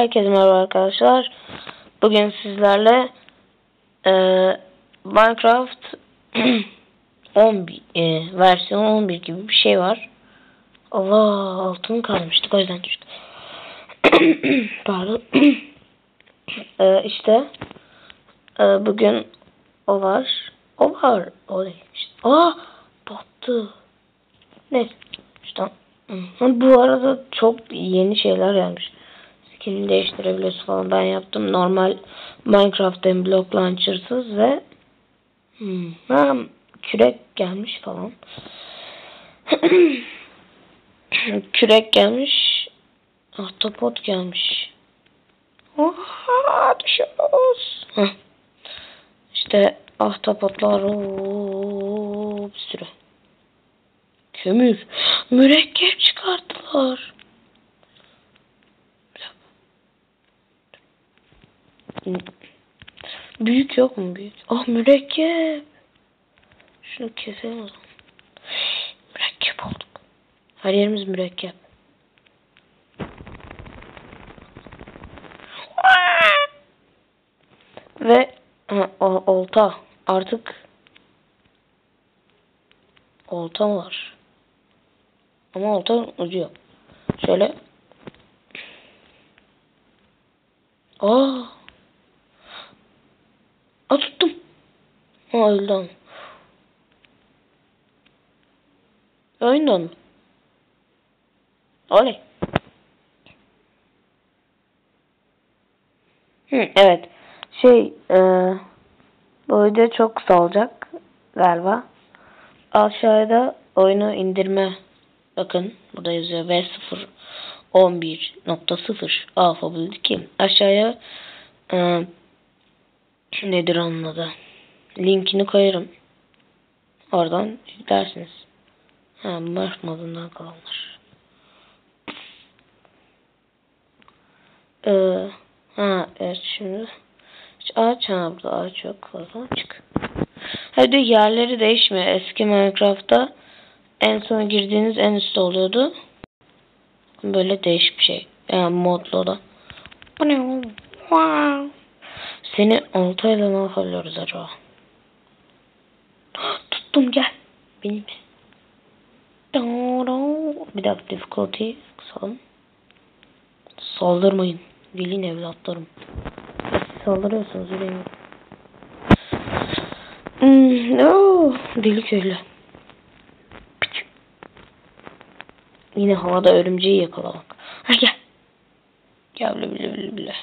Herkese merhaba arkadaşlar. Bugün sizlerle e, Minecraft 11 e, versiyon 11 gibi bir şey var. Allah altın kalmıştık o yüzden düştü. Pardon. e, işte e, bugün o var. O var. Oley. İşte. Aa battı. Neyse. İşte. Bu arada çok yeni şeyler gelmiş skinini değiştirebiliyorsun falan. Ben yaptım normal Minecraft'ın block launcher'sız ve hmm, kürek gelmiş falan. kürek gelmiş. Ahtapot gelmiş. Oha düşüyoruz. Heh. İşte ahtapotlar ooo, bir sürü. Kömür. Mürekkep çıkarttılar. Büyük yok mu büyük? Ah mürekkep. Şunu keselim o zaman. Mürekkep olduk. Her yerimiz mürekkep. Ve ha, olta. Artık olta mı var? Ama olta ucu. Şöyle Aa Aa tuttum. Ama. Oyundan. Oley. Hı, evet. Şey, e, bu video çok kısa olacak galiba. Aşağıda oyunu indirme bakın burada yazıyor V0 11.0 alfa bildi aşağıya e, nedir onun adı? Linkini koyarım. Oradan yüklersiniz. Ha, Mark modundan kalanlar. Ee, ha, evet şimdi ağaç ha burada ağaç yok. Oradan çık. Hadi yerleri değişmiyor. Eski Minecraft'ta en son girdiğiniz en üstte oluyordu. Böyle değişik bir şey. Yani modlu da. Wow. Seni oltayla ne yapabiliyoruz acaba? Tuttum gel. Benim. Bir dakika difficulty kısalım. Saldırmayın. Vilin evlatlarım. Siz saldırıyorsunuz yüreğime. Hmm, no. Deli köylü. Yine havada örümceği yakalamak. Ha gel. Gel bile bile bile bile.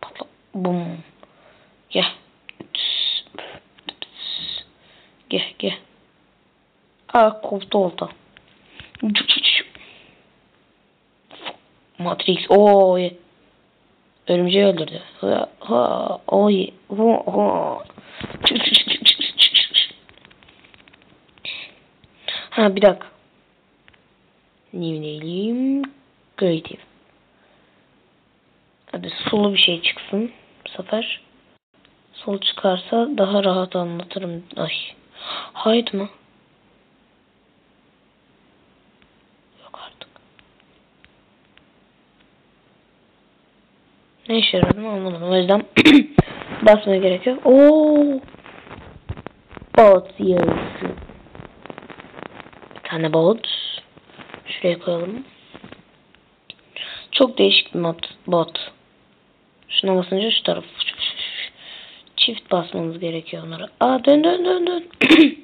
Patla. Bum. Gel gel. Aa koptu olta. Matrix. Oo. Örümceği öldürdü. Ha, ha, oy. Ha, ha. Ha bir dakika. New name creative. Hadi sulu bir şey çıksın bu sefer. Sol çıkarsa daha rahat anlatırım. Ay. Hayt mı? Yok artık. Ne işe yaradığını anlamadım. O yüzden basmaya gerek yok. Oo. Bot yarısı. Bir tane bot. Şuraya koyalım. Çok değişik bir mod, bot. Şuna basınca şu taraf çift basmamız gerekiyor onlara. Aa dön dön dön dön.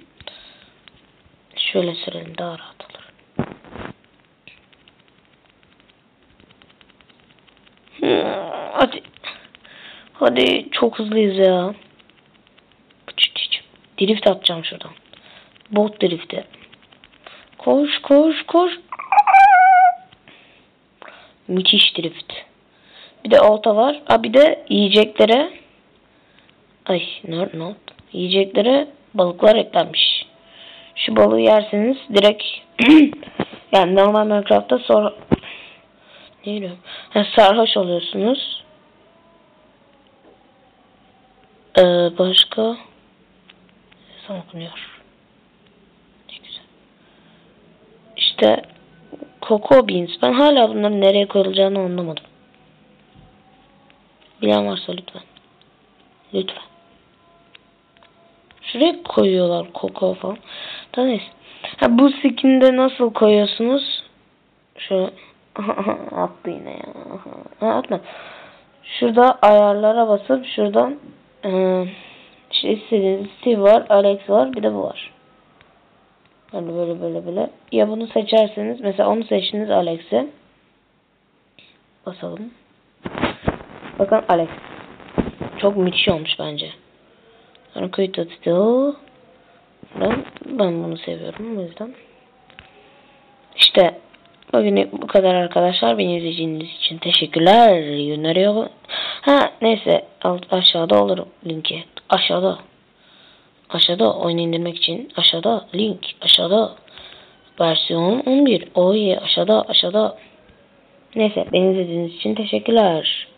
Şöyle sürelim daha rahat olur. Hmm, hadi. Hadi çok hızlıyız ya. Drift atacağım şuradan. Bot drifti. Koş koş koş. Müthiş drift. Bir de olta var. Ha bir de yiyeceklere ay ne not yiyeceklere balıklar eklenmiş. Şu balığı yerseniz direkt yani normal Minecraft'ta sonra ne diyorum? Ha, sarhoş oluyorsunuz. Ee, başka ne okunuyor? Ne güzel. İşte Coco Beans. Ben hala bunların nereye koyulacağını anlamadım. Bilen varsa lütfen. Lütfen. Şuraya koyuyorlar Coco falan. Da neyse. Ha, bu skinde nasıl koyuyorsunuz? Şöyle attı yine ya. Ha, atma. Şurada ayarlara basıp şuradan e, işte istediğiniz Steve var, Alex var, bir de bu var. Böyle böyle böyle böyle. Ya bunu seçerseniz mesela onu seçtiniz Alex'e. Basalım. Bakın Alex. Çok müthiş olmuş bence. Sonra kayıt still. Ben, ben bunu seviyorum o yüzden. İşte bugün bu kadar arkadaşlar. Beni izlediğiniz için teşekkürler. Öneriyor. Ha neyse alt, aşağıda olur linki. Aşağıda. Aşağıda oyun indirmek için aşağıda link aşağıda versiyon 11 oy aşağıda aşağıda neyse beni izlediğiniz için teşekkürler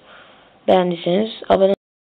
beğendiyseniz abone